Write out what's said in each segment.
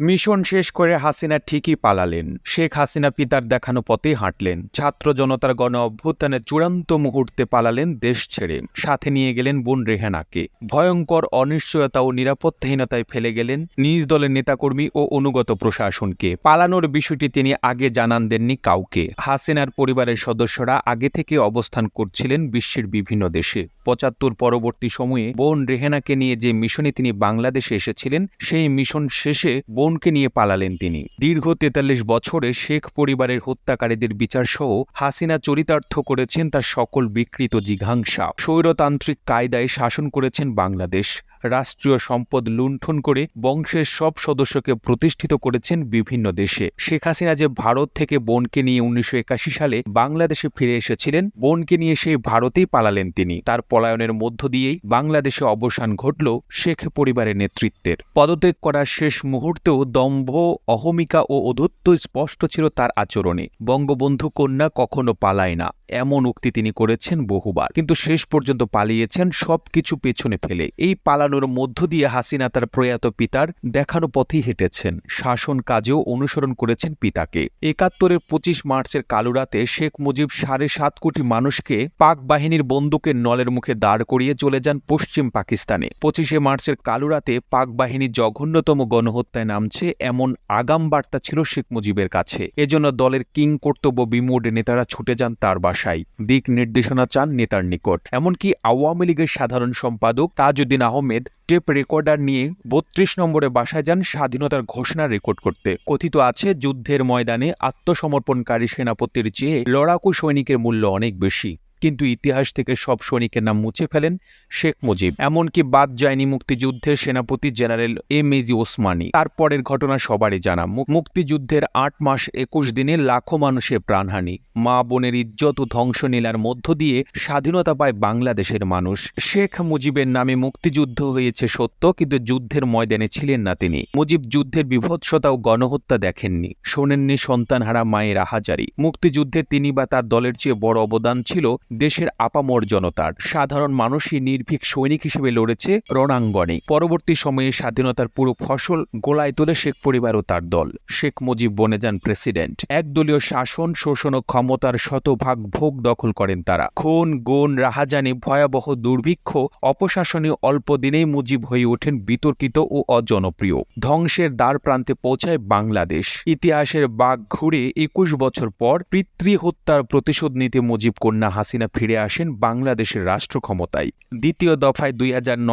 Mission শেষ করে হাসিনা ঠিকই পালালেন। শেখ হাসিনা পিতার দেখানো পথেই হাঁটলেন। ছাত্র জনতার গণ অভ্যুত্থানের চূড়ান্ত মুহূর্তে পালালেন দেশ ছেড়ে। সাথে নিয়ে গেলেন বোন রেহানাকে। ভয়ঙ্কর অনিশ্চয়তা ও নিরাপত্তাহীনতায় ফেলে গেলেন নিজ দলের নেতাকর্মী ও অনুগত প্রশাসনকে। পালানোর বিষয়টি তিনি আগে জানান দেননি কাউকে। হাসিনার পরিবারের সদস্যরা আগে থেকে অবস্থান করছিলেন বিশ্বের বিভিন্ন দেশে। পঁচাত্তর পরবর্তী সময়ে বোন রেহেনাকে নিয়ে যে মিশনে তিনি বাংলাদেশে এসেছিলেন, সেই মিশন শেষে বোনকে নিয়ে পালালেন তিনি। দীর্ঘ তেতাল্লিশ বছরে শেখ পরিবারের হত্যাকারীদের বিচার সহ হাসিনা চরিতার্থ করেছেন তার সকল বিকৃত জিঘাংসা। স্বৈরতান্ত্রিক কায়দায় শাসন করেছেন বাংলাদেশ। রাষ্ট্রীয় সম্পদ লুণ্ঠন করে বংশের সব সদস্যকে প্রতিষ্ঠিত করেছেন বিভিন্ন দেশে। শেখ হাসিনা যে ভারত থেকে বোনকে নিয়ে উনিশশো একাশি সালে বাংলাদেশে ফিরে এসেছিলেন, বোনকে নিয়ে সেই ভারতেই পালালেন তিনি। তার পলায়নের মধ্য দিয়েই বাংলাদেশে অবসান ঘটল শেখ পরিবারের নেতৃত্বের। পদত্যাগ করার শেষ মুহূর্তেও দম্ভ অহমিকা ও অধত্ব স্পষ্ট ছিল তার আচরণে। বঙ্গবন্ধু কন্যা কখনো পালায় না। এমন উক্তি তিনি করেছেন বহুবার। কিন্তু শেষ পর্যন্ত পালিয়েছেন সবকিছু পেছনে ফেলে। এই পালানোর মধ্য দিয়ে হাসিনা তার প্রয়াত পিতার দেখানো পথেই হেঁটেছেন। শাসন কাজেও অনুসরণ করেছেন পিতাকে। একাত্তরের পঁচিশ মার্চের কালুরাতে শেখ মুজিব সাড়ে সাত কোটি মানুষকে পাক বাহিনীর বন্দুকের নলের মুখে দাঁড় করিয়ে চলে যান পশ্চিম পাকিস্তানে। পঁচিশে মার্চের কালুরাতে পাক বাহিনী জঘন্যতম গণহত্যায় নামছে এমন আগাম বার্তা ছিল শেখ মুজিবের কাছে। এজন্য দলের কিং কর্তব্য বিমূঢ় নেতারা ছুটে যান তার বাসায় দিক নির্দেশনা চান নেতার নিকট। এমনকি আওয়ামী লীগের সাধারণ সম্পাদক তাজউদ্দিন আহমেদ টেপ রেকর্ডার নিয়ে বত্রিশ নম্বরে বাসায় যান স্বাধীনতার ঘোষণা রেকর্ড করতে। কথিত আছে, যুদ্ধের ময়দানে আত্মসমর্পণকারী সেনাপতির চেয়ে লড়াকু সৈনিকের মূল্য অনেক বেশি। কিন্তু ইতিহাস থেকে সব সৈনিকের নাম মুছে ফেলেন শেখ মুজিব। এমনকি বাদ যায়নি মুক্তিযুদ্ধের সেনাপতি জেনারেল এম এজি ওসমানী। তারপরের ঘটনা সবারই জানা। মুক্তিযুদ্ধের আট মাস একুশ দিনে লাখো মানুষের প্রাণহানি। মা বোনের ইজ্জত ও ধ্বংস নীলার মধ্য দিয়ে স্বাধীনতা পায় বাংলাদেশের মানুষ। শেখ মুজিবের নামে মুক্তিযুদ্ধ হয়েছে সত্য, কিন্তু যুদ্ধের ময়দানে ছিলেন না তিনি। মুজিব যুদ্ধের বিভৎসতা ও গণহত্যা দেখেননি। শোনেননি সন্তানহারা মায়ের আহাজারি। মুক্তিযুদ্ধে তিনি বা তার দলের চেয়ে বড় অবদান ছিল দেশের আপামর জনতার। সাধারণ মানুষই নির্ভীক সৈনিক হিসেবে লড়েছে রণাঙ্গনে। পরবর্তী সময়ে স্বাধীনতার পুরো ফসল গোলায় তোলে শেখ পরিবার ও তার দল। শেখ মুজিব বনে যান প্রেসিডেন্ট। একদলীয় শাসন, শোষণ ও ক্ষমতার শতভাগ ভোগ দখল করেন তারা। খুন, গুণ, রাহাজানি, ভয়াবহ দুর্ভিক্ষ, অপশাসনে অল্প দিনেই মুজিব হয়ে ওঠেন বিতর্কিত ও অজনপ্রিয়। ধ্বংসের দ্বার প্রান্তে পৌঁছায় বাংলাদেশ। ইতিহাসের বাঘ ঘুরে একুশ বছর পর পিতৃ হত্যার প্রতিশোধ নিতে মুজিব কন্যা হাসিনা ফিরে আসেন বাংলাদেশের রাষ্ট্র ক্ষমতায়। দ্বিতীয় দফায় দুই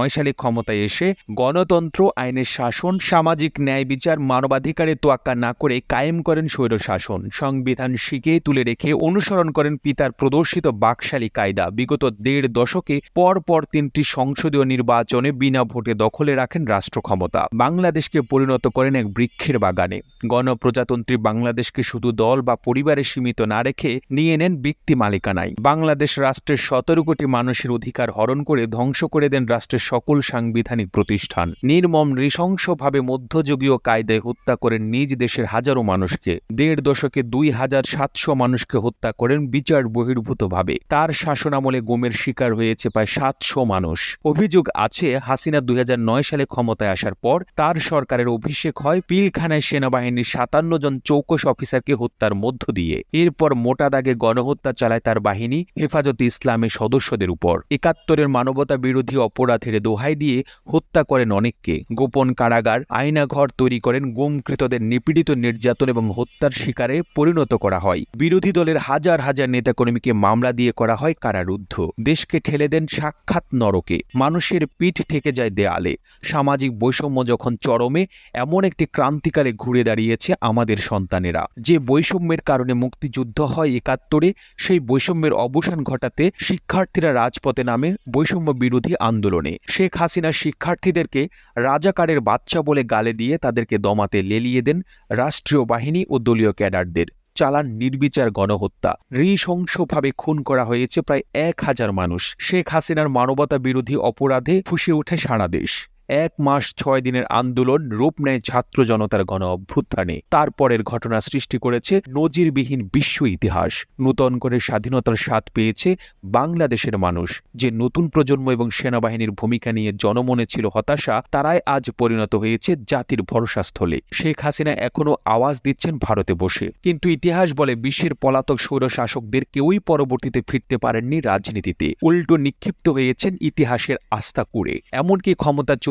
সালে ক্ষমতায় এসে গণতন্ত্র, আইনের শাসন, সামাজিক ন্যায় বিচার, মানবাধিকারের তোয়াক্কা না করে কায়েম করেন স্বৈর শাসন সংবিধান শিখে তুলে রেখে অনুসরণ করেন পিতার প্রদর্শিত বাকশালী কায়দা। বিগত দেড় দশকে পর পর তিনটি সংসদীয় নির্বাচনে বিনা ভোটে দখলে রাখেন রাষ্ট্র ক্ষমতা। বাংলাদেশকে পরিণত করেন এক বৃক্ষের বাগানে। গণপ্রজাতন্ত্রী বাংলাদেশকে শুধু দল বা পরিবারে সীমিত না রেখে নিয়ে নেন ব্যক্তি মালিকানায়। বাংলাদেশ রাষ্ট্রের সতেরো কোটি মানুষের অধিকার হরণ করে ধ্বংস করে দেন রাষ্ট্রের সকল সাংবিধানিক প্রতিষ্ঠান। নির্মম, নৃশংসভাবে মধ্যযুগীয় কায়দায় হত্যা করেন নিজ দেশের হাজারো মানুষকে। দেড় দশকে দুই হাজার সাতশো মানুষকে হত্যা করেন বিচার বহির্ভূতভাবে। তার শাসনামলে গুমের শিকার হয়েছে প্রায় সাতশো মানুষ। অভিযোগ আছে, হাসিনা দুই নয় সালে ক্ষমতায় আসার পর তার সরকারের অভিষেক হয় পিলখানায় সেনাবাহিনীর সাতান্ন জন চৌকস অফিসারকে হত্যার মধ্য দিয়ে। এরপর মোটা দাগে গণহত্যা চালায় তার বাহিনী হেফাজতে ইসলামের সদস্যদের উপর। একাত্তরের মানবতা বিরোধী অপরাধের দোহাই দিয়ে হত্যা করেন অনেককে। গোপন কারাগার, আয়নাঘর তৈরি করেন গুমকৃতদের নিপীড়িত নির্যাতন এবং হত্যার শিকারে পরিণত করা হয়। বিরোধী দলের হাজার হাজার নেতাকর্মীকে মামলা দিয়ে করা হয় কারারুদ্ধ। দেশকে ঠেলে দেন সাক্ষাৎ নরকে। মানুষের পিঠ ঠেকে যায় দেয়ালে। সামাজিক বৈষম্য যখন চরমে, এমন একটি ক্রান্তিকালে ঘুরে দাঁড়িয়েছে আমাদের সন্তানেরা। যে বৈষম্যের কারণে মুক্তিযুদ্ধ হয় একাত্তরে, সেই বৈষম্যের অবসান ঘটাতে শিক্ষার্থীরা রাজপথে নামে বৈষম্য বিরোধী আন্দোলনে। শেখ হাসিনা শিক্ষার্থীদেরকে রাজাকারের বাচ্চা বলে গালে দিয়ে তাদেরকে দমাতে লেলিয়ে দেন রাষ্ট্রীয় বাহিনী ও দলীয় ক্যাডারদের। চালান নির্বিচার গণহত্যা। নৃশংসভাবে খুন করা হয়েছে প্রায় এক হাজার মানুষ। শেখ হাসিনার মানবতা বিরোধী অপরাধে ফুসে ওঠে সারা দেশ। এক মাস ছয় দিনের আন্দোলন রূপ নেয় ছাত্র জনতার গণ অভ্যুত্থানে। তারপরের ঘটনা সৃষ্টি করেছে নজিরবিহীন বিশ্ব ইতিহাস। নূতন করে স্বাধীনতার স্বাদ পেয়েছে বাংলাদেশের মানুষ। যে নতুন প্রজন্ম এবং সেনাবাহিনীর ভূমিকা নিয়ে জনমনে ছিল হতাশা, তারাই আজ পরিণত হয়েছে জাতির ভরসাস্থলে। শেখ হাসিনা এখনও আওয়াজ দিচ্ছেন ভারতে বসে। কিন্তু ইতিহাস বলে বিশ্বের পলাতক স্বৈর শাসকদের কেউই পরবর্তীতে ফিরতে পারেননি রাজনীতিতে। উল্টো নিক্ষিপ্ত হয়েছেন ইতিহাসের আস্থা কুড়ে। এমনকি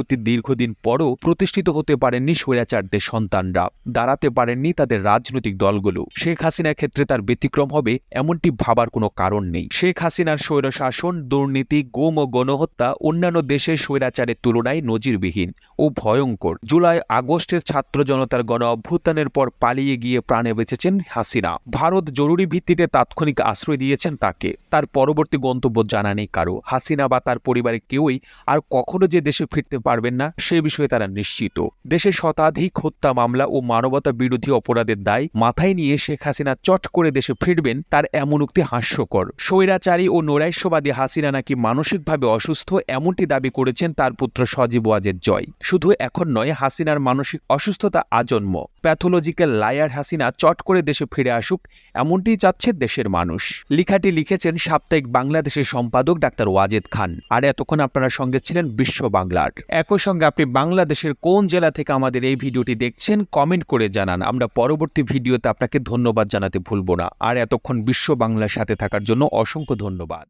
ক্ষমতাচ্যুতির দীর্ঘদিন পরও প্রতিষ্ঠিত হতে পারেননি স্বৈরাচারদের সন্তানরা। দাঁড়াতে পারেননি তাদের রাজনৈতিক দলগুলো। শেখ হাসিনার ক্ষেত্রে তার ব্যতিক্রম হবে এমনটি ভাবার কোনো কারণ নেই। শেখ হাসিনার স্বৈর শাসন দুর্নীতি, গোম ও গণহত্যা অন্যান্য দেশের স্বৈরাচারের তুলনায় নজিরবিহীন ও ভয়ঙ্কর। জুলাই, আগস্টের ছাত্র জনতার গণ অভ্যুত্থানের পর পালিয়ে গিয়ে প্রাণে বেঁচেছেন হাসিনা। ভারত জরুরি ভিত্তিতে তাৎক্ষণিক আশ্রয় দিয়েছেন তাকে। তার পরবর্তী গন্তব্য জানা নেই কারও। হাসিনা বা তার পরিবারের কেউই আর কখনো যে দেশে ফিরতে পারবেন না, সে বিষয়ে তারা নিশ্চিত। দেশে শতাধিক হত্যা মামলা ও মানবতা বিরোধী অপরাধের দায় মাথায় নিয়ে শেখ হাসিনা চট করে দেশে ফিরবেন, তার এমন উক্তি হাস্যকর। স্বৈরাচারী ও নৈরাশ্যবাদী হাসিনা নাকি মানসিকভাবে অসুস্থ এমনটি দাবি করেছেন তার পুত্র সজীব ওয়াজেদ জয়। শুধু এখন নয়, হাসিনার মানসিক অসুস্থতা আজন্ম। প্যাথোলজিক্যাল লায়ার হাসিনা চট করে দেশে ফিরে আসুক এমনটিই চাচ্ছে দেশের মানুষ। লেখাটি লিখেছেন সাপ্তাহিক বাংলাদেশের সম্পাদক ডাক্তার ওয়াজেদ খান। আর এতক্ষণ আপনারা সঙ্গে ছিলেন বিশ্ব বাংলার। একই সঙ্গে আপনি বাংলাদেশের কোন জেলা থেকে আমাদের এই ভিডিওটি দেখছেন কমেন্ট করে জানান। আমরা পরবর্তী ভিডিওতে আপনাকে ধন্যবাদ জানাতে ভুলব না। আর এতক্ষণ বিশ্ব বাংলার সাথে থাকার জন্য অসংখ্য ধন্যবাদ।